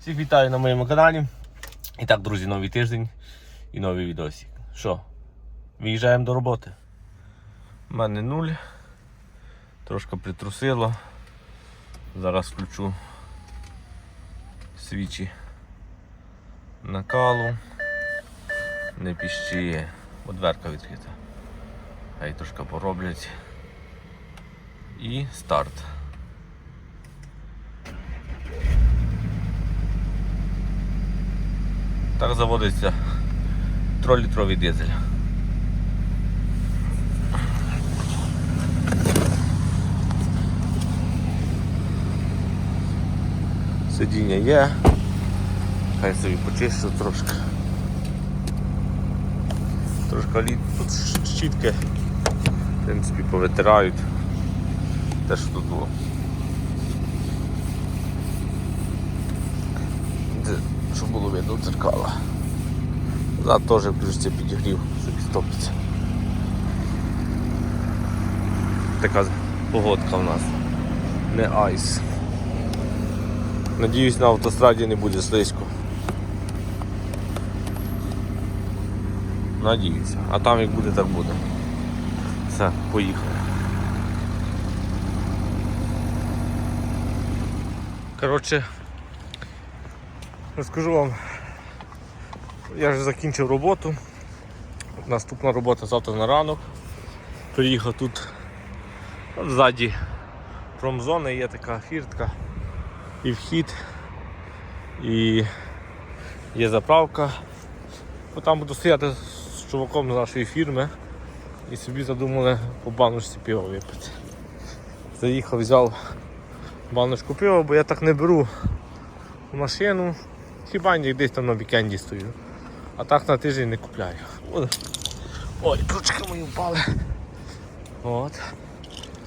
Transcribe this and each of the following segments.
Всіх вітаю на моєму каналі. І так, друзі, новий тиждень і новий відосик. Що? Виїжджаємо до роботи. У мене нуль. Трошки притрусило. Зараз включу свічі накалу. Не піщіє, бо дверка відкрита. Хай трошки пороблять. І старт. Так заводиться 3-літровий дизель. Сидіння є. Хай собі почищу трошки. Трошки літ тут щітки. В принципі, повитирають. Те, що тут було. Де, щоб було видно дзеркала. Зад теж включиться підігрів, собі стопиться. Така погодка в нас. Не айс. Надіюсь на автостраді не буде слизько. Надіюся. А там як буде, так буде. Все, поїхали. Коротше, розкажу вам. Я вже закінчив роботу. Наступна робота завтра на ранок. Приїхав тут от ззаді промзони є така фіртка і вхід, і є заправка. Бо Там буду стояти з чуваком з нашої фірми і собі задумали по баночці пива випити. Заїхав, взяв баночку пива, бо я так не беру в машину. Хіба ні десь там на вікенді стою. А так на тиждень не купляю. Ой, ручки мої впали. От.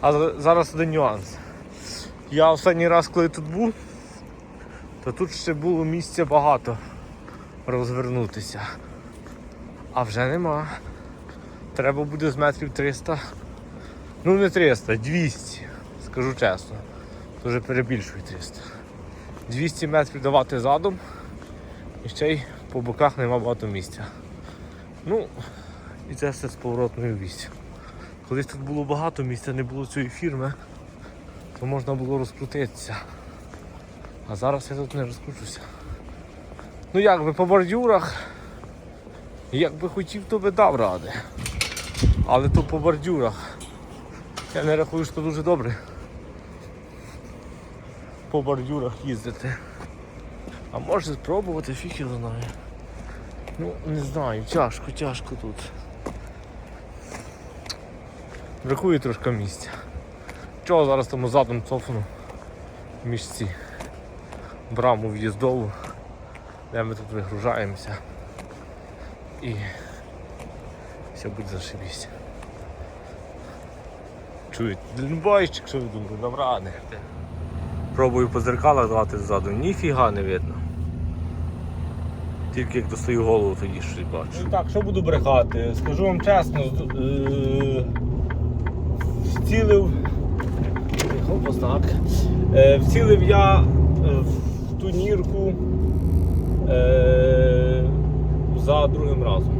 А зараз один нюанс. Я останній раз, коли тут був, то тут ще було місця багато розвернутися. А вже нема. Треба буде з метрів 300. Ну не 300, 200, скажу чесно. Вже перебільшую 300. 200 метрів давати задом. І ще й по боках нема багато місця. Ну, і це все з поворотною вістю. Колись тут було багато місця, не було цієї фірми, то можна було розкрутитися. А зараз я тут не розкручуся. Ну як би по бордюрах, як би хотів, то би дав ради. Але то по бордюрах. Я не рахую, що дуже добре. По бордюрах їздити. А може спробувати, фіг його знає. Ну, не знаю, тяжко, тяжко тут. Бракує трошки місця. Чого зараз тому задом цофну в місці браму в'їздову, де ми тут вигружаємося. І все буде зашибісь. Чують, дальнобойщик, що ви думаєте, добра не. Пробую по зеркалах давати ззаду, ніфіга не видно. Тільки як достаю голову, тоді щось бачу. Ну так, що буду брехати? Скажу вам чесно, е- вцілив. Е- вцілив я е, в ту нірку за другим разом.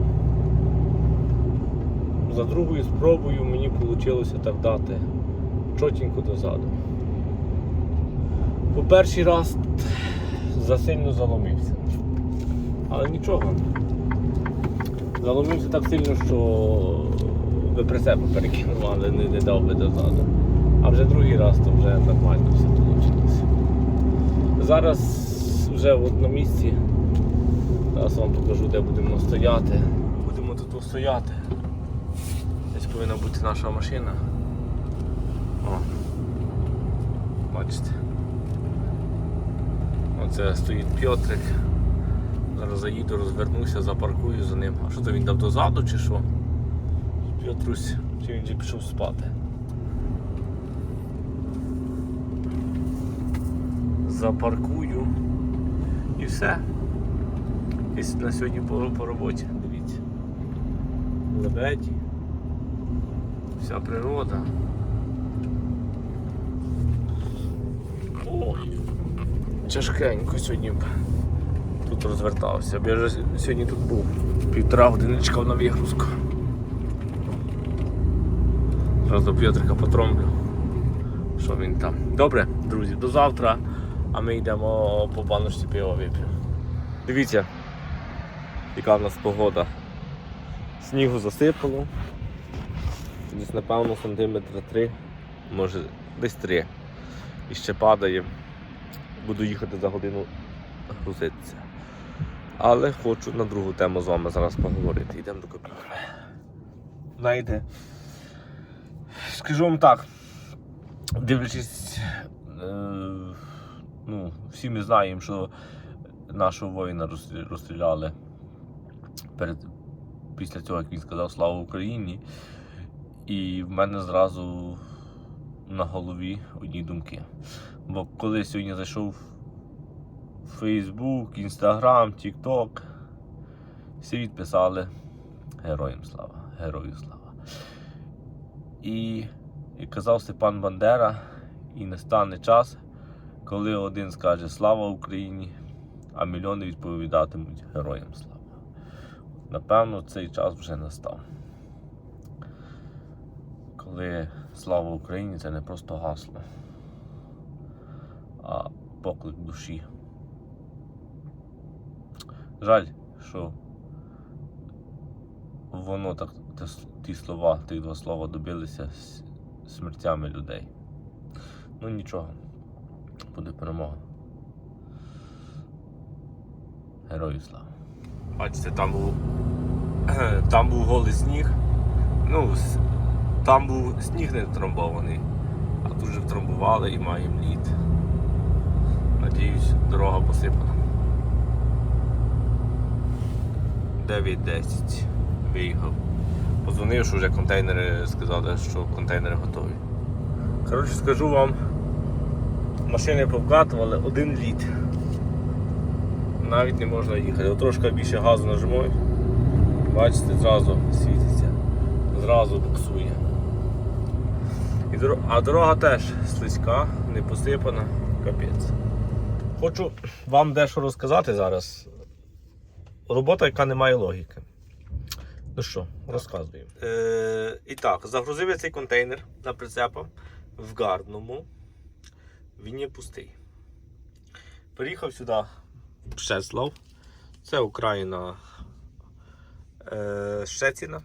За другою спробою мені вийшло так дати чотенько дозаду. По перший раз засильно заломився. Але нічого. Заломився так сильно, що би при себе перекинув, але не, не дав би дозаду. А вже другий раз то вже нормально все вийшло. Зараз вже от на місці. Зараз вам покажу, де будемо стояти. Будемо тут стояти. Десь повинна бути наша машина. О, бачите. Оце стоїть Пьотрик. Зараз заїду, розвернуся, запаркую за ним. А що то він дав дозаду чи що? Пьотрусь, чи він вже пішов спати. Запаркую і все. І на сьогодні по, по роботі, дивіться. Лебеді. Вся природа. Ой. тяжкенько сьогодні тут розвертався. Я вже сьогодні тут був півтора години на вигрузку. Зараз П'єтрика потромлю. Що він там? Добре, друзі, до завтра, а ми йдемо по баночці пива вип'ємо. Дивіться, яка в нас погода. Снігу засипало. Десь напевно сантиметра три, може десь три. І ще падає. Буду їхати за годину грузитися. Але хочу на другу тему з вами зараз поговорити. Йдемо до копійки. Знаєте, скажу вам так, дивлячись, е, ну, всі ми знаємо, що нашого воїна розстріляли перед, після цього, як він сказав Слава Україні. І в мене зразу на голові одні думки. Бо коли сьогодні зайшов Facebook, Instagram, TikTok, всі відписали Героям слава, Герою слава. І, і казав Степан Бандера, і не стане час, коли один скаже Слава Україні, а мільйони відповідатимуть Героям слава. Напевно, цей час вже настав. Коли слава Україні це не просто гасло, а поклик душі. Жаль, що воно так, ті слова, ті два слова добилися смертями людей. Ну нічого, буде перемога. Герою слава. Бачите, там був там був голий сніг. Ну, там був сніг не втрамбований, а тут вже втрамбували і маємо лід. Надіюсь, дорога посипана. 9.10 виїхав. Позвонив, що вже контейнери сказали, що контейнери готові. Коротше, скажу вам, машини повкатували один лід. Навіть не можна їхати. От Трошки більше газу нажимаю. Бачите, зразу світиться, зразу буксує. І доро- А дорога теж слизька, не посипана, капець. Хочу вам дещо розказати зараз. Робота, яка не має логіки. Ну що, розказуємо. Е, і так, загрузив я цей контейнер на прицепа в Гардному. Він є пустий. Приїхав сюди в Щеслав. Це Україна е, Щеціна.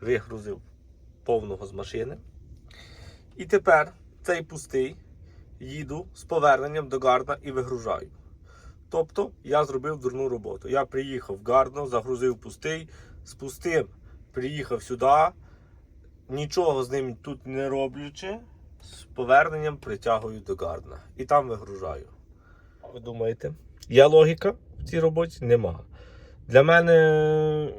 Вигрузив повного з машини. І тепер цей пустий їду з поверненням до Гардна і вигружаю. Тобто я зробив дурну роботу. Я приїхав в Гардно, загрузив пустий, з пустим приїхав сюди, нічого з ним тут не роблячи, з поверненням притягую до Гардна. І там вигружаю. Ви думаєте, є логіка в цій роботі? Нема. Для мене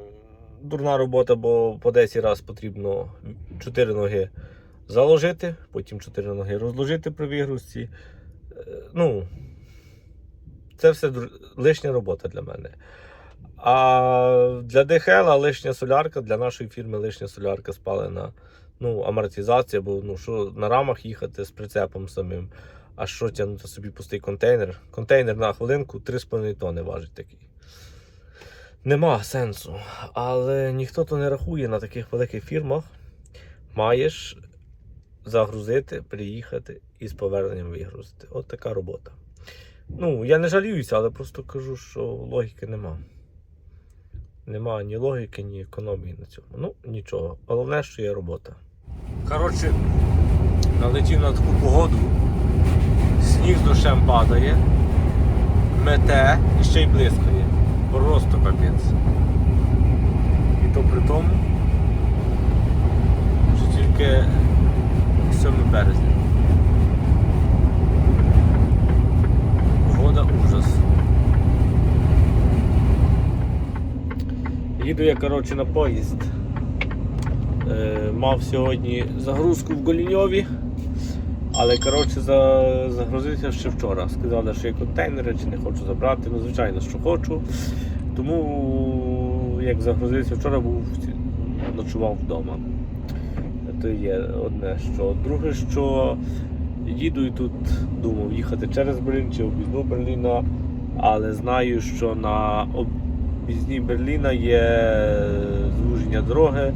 дурна робота, бо по 10 разів потрібно 4 ноги заложити, потім 4 ноги розложити при вигрузці. Е, Ну, це все лишня робота для мене. А для ДХЛ лишня солярка, для нашої фірми лишня солярка спалена. Ну, амортизація, бо ну, що на рамах їхати з прицепом самим. А що тягнути собі пустий контейнер? Контейнер на хвилинку 3,5 тонни важить такий. Нема сенсу. Але ніхто то не рахує на таких великих фірмах. Маєш загрузити, приїхати і з поверненням вигрузити. От така робота. Ну, я не жаліюся, але просто кажу, що логіки нема. Нема ні логіки, ні економії на цьому. Ну, нічого. Головне, що є робота. Коротше, налетів на таку погоду. Сніг з дощем падає, мете і ще й блискає. Просто капець. І то при тому, що тільки 7 березня. Погода ужас. Їду я, коротше, на поїзд. Е, мав сьогодні загрузку в Голіньові, але коротше, за, загрузився ще вчора. Сказали, що є контейнери, чи не хочу забрати. Ну, звичайно, що хочу. Тому як загрузився вчора, був ночував вдома. Це є одне що. Друге, що Їду і тут думав їхати через Берлін чи об'їзну Берліна, але знаю, що на об'їзні Берліна є звуження дороги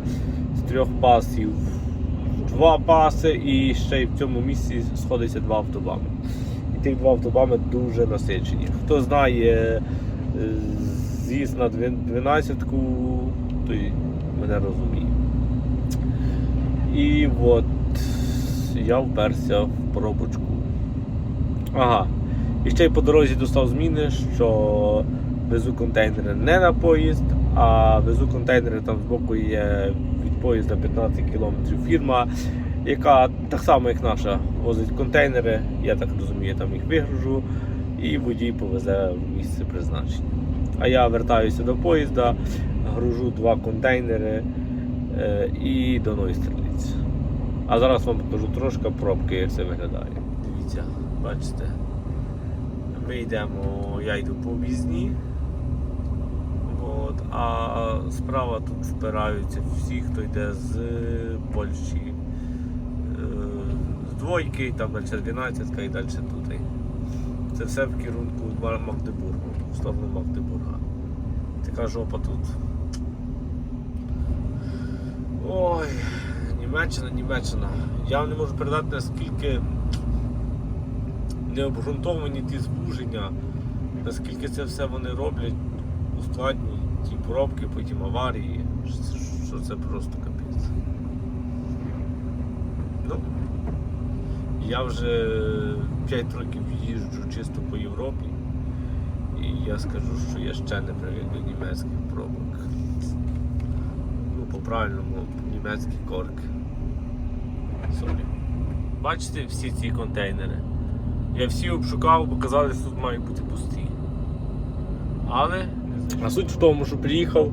з трьох пасів. Два паси і ще й в цьому місці сходиться два автобами. І тих два автобами дуже насичені. Хто знає е, з'їзд на 12-ку, той мене розуміє. І от я вперся в пробочку. Ага. І ще й по дорозі достав зміни, що везу контейнери не на поїзд, а везу контейнери там збоку є від поїзда 15 км фірма, яка так само, як наша, возить контейнери. Я так розумію, там їх вигружу, і водій повезе в місце призначення. А я вертаюся до поїзда, гружу два контейнери е, і до Нойстерліць. А зараз вам покажу трошки пробки, як це виглядає. Дивіться, бачите. Ми йдемо, я йду по об'їзні. От, а справа тут впираються всі, хто йде з Польщі. Е, З двойки, там далі 12 і далі тут. Це все в керунку Магдебургу, в сторону Магдебурга. Така жопа тут. Ой, Німеччина, Німеччина. Я вам не можу передати, наскільки необґрунтовані ті звуження, наскільки це все вони роблять, ускладні, ті пробки, потім аварії, що, це просто капець. Ну, я вже 5 років їжджу чисто по Європі, і я скажу, що я ще не привик до німецьких пробок. Ну, по-правильному, німецький корк. Сорі. Бачите всі ці контейнери? Я всі обшукав, бо казали, що тут мають бути пусті. Але а суть в тому, що приїхав,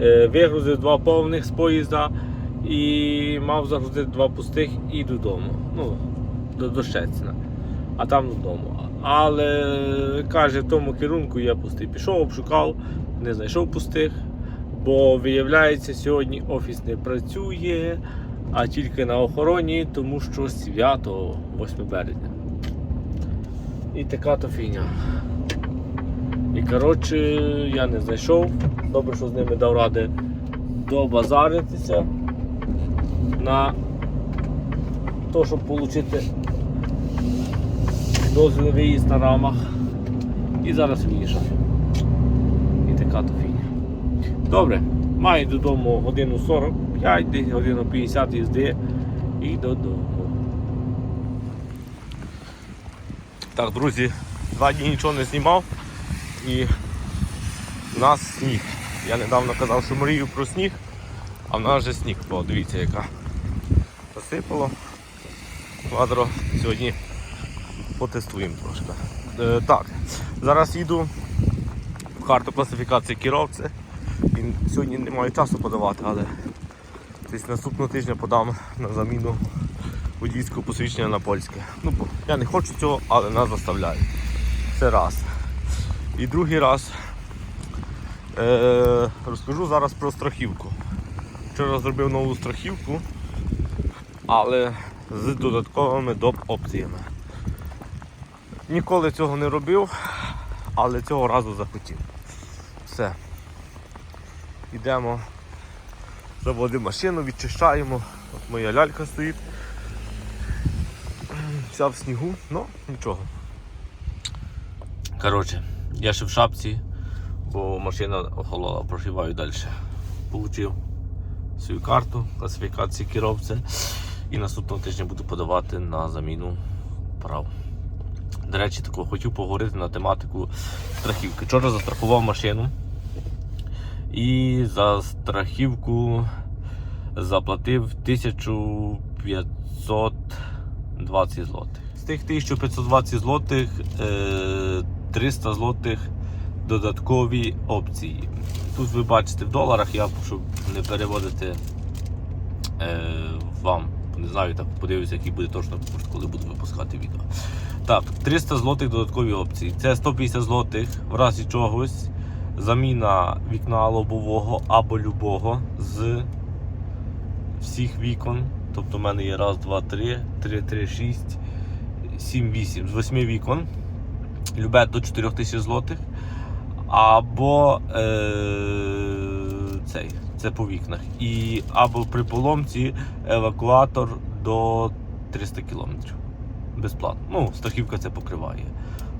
е, вигрузив два повних з поїзда і мав загрузити два пустих і додому. Ну, до, до Щецина. А там додому. Але каже, в тому керунку я пустий. Пішов, обшукав, не знайшов пустих, бо виявляється, сьогодні офіс не працює, а тільки на охороні, тому що свято 8 березня. І така то фігня. І коротше, я не знайшов. Добре, що з ними дав ради добазаритися на те, щоб отримати дозвіл виїзд на рамах. І зараз виїжджаю. І така то фігня. Добре, маю додому годину 45, десь годину 50 їзди і додому. Так, друзі, два дні нічого не знімав і в нас сніг. Я недавно казав, що мрію про сніг, а в нас вже сніг. О, дивіться яка. Посипало. Квадро сьогодні потестуємо трошки. Е, так, зараз їду в карту класифікації керовці. І сьогодні не маю часу подавати, але десь наступного тижня подам на заміну водійського посвідчення на польське. Ну, я не хочу цього, але нас заставляють. Це раз. І другий раз е, розкажу зараз про страхівку. Вчора зробив нову страхівку, але з додатковими доп опціями. Ніколи цього не робив, але цього разу захотів. Все. Йдемо, заводимо машину, відчищаємо. От моя лялька стоїть. Вся в снігу, ну нічого. Коротше, я ще в шапці, бо машина охолола, проживаю далі. Получив свою карту класифікації керовця і наступного тижня буду подавати на заміну прав. До речі, тако хотів поговорити на тематику страхівки. Вчора застрахував машину і за страхівку заплатив 1520 злотих. З тих 1520 злотих е, 300 злотих додаткові опції. Тут ви бачите в доларах, я щоб не переводити е, вам. Не знаю, так подивлюся, який буде точно курс, коли буду випускати відео. Так, 300 злотих додаткові опції. Це 150 злотих в разі чогось. Заміна вікна лобового або любого з всіх вікон. Тобто в мене є раз, два, три, три, три, шість 7-8 з 8 вікон. Любе до 4 тисяч злотих. Або е, цей, це по вікнах. І або при поломці евакуатор до 300 кілометрів. Безплатно. Ну, страхівка це покриває.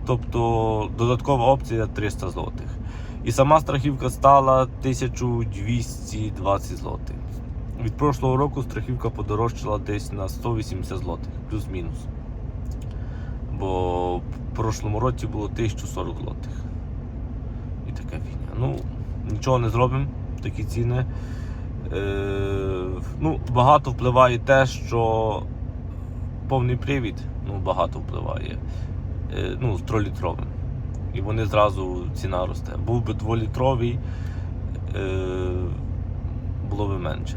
Тобто додаткова опція 300 злотих. І сама страхівка стала 1220 злотих. Від прошлого року страхівка подорожчала десь на 180 злотих, плюс-мінус. Бо в прошлому році було 1040 злотих. І така фігня. Ну, нічого не зробимо, такі ціни. Е, ну, багато впливає те, що повний привід ну, багато впливає. Е, ну, з 3-літровим. І вони зразу ціна росте. Був би 2-літровий, е, було би менше.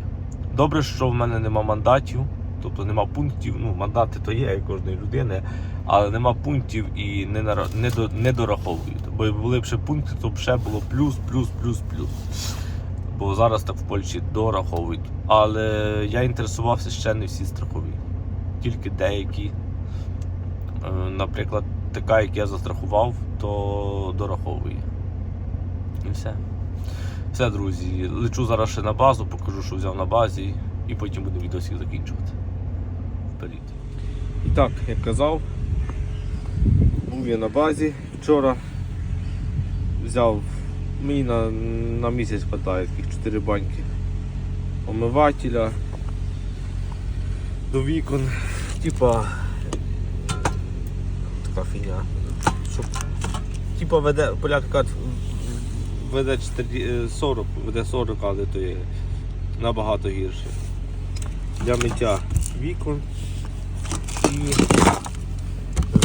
Добре, що в мене нема мандатів, тобто нема пунктів. Ну, мандати то є як кожної людини, але нема пунктів і не, нара- не, до- не дораховують. Бо були б ще пункти, то б ще було плюс, плюс, плюс, плюс. Бо зараз так в Польщі дораховують. Але я інтересувався ще не всі страхові, тільки деякі. Е, Наприклад, така, як я застрахував, то дораховує. І все. Все, друзі. Лечу зараз ще на базу, покажу, що взяв на базі, і потім буду відосик закінчувати. Вперед. І так, як казав, був я на базі вчора. Взяв мені на, на місяць хватає таких 4 баньки омивателя до вікон. Типа така. Щоб, типа веде, поляк веде 4, 40, веде 40, але то є набагато гірше. Для миття вікон і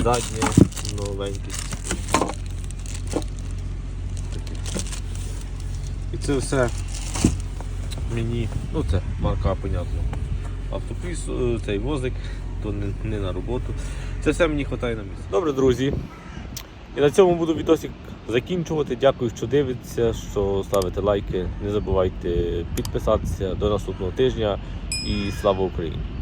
заднє новеньке. І це все мені, ну це марка, понятно. Автопіс, цей возик, то не, не на роботу. Це все мені вистачає на місце. Добре, друзі. І на цьому буду відосик закінчувати. Дякую, що дивитеся, що ставите лайки. Не забувайте підписатися до наступного тижня і слава Україні!